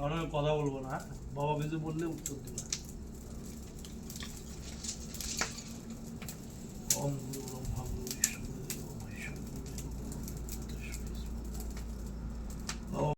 এখন আমি কথা বলব না। বাবা কিছু বললে উত্তর দিবা।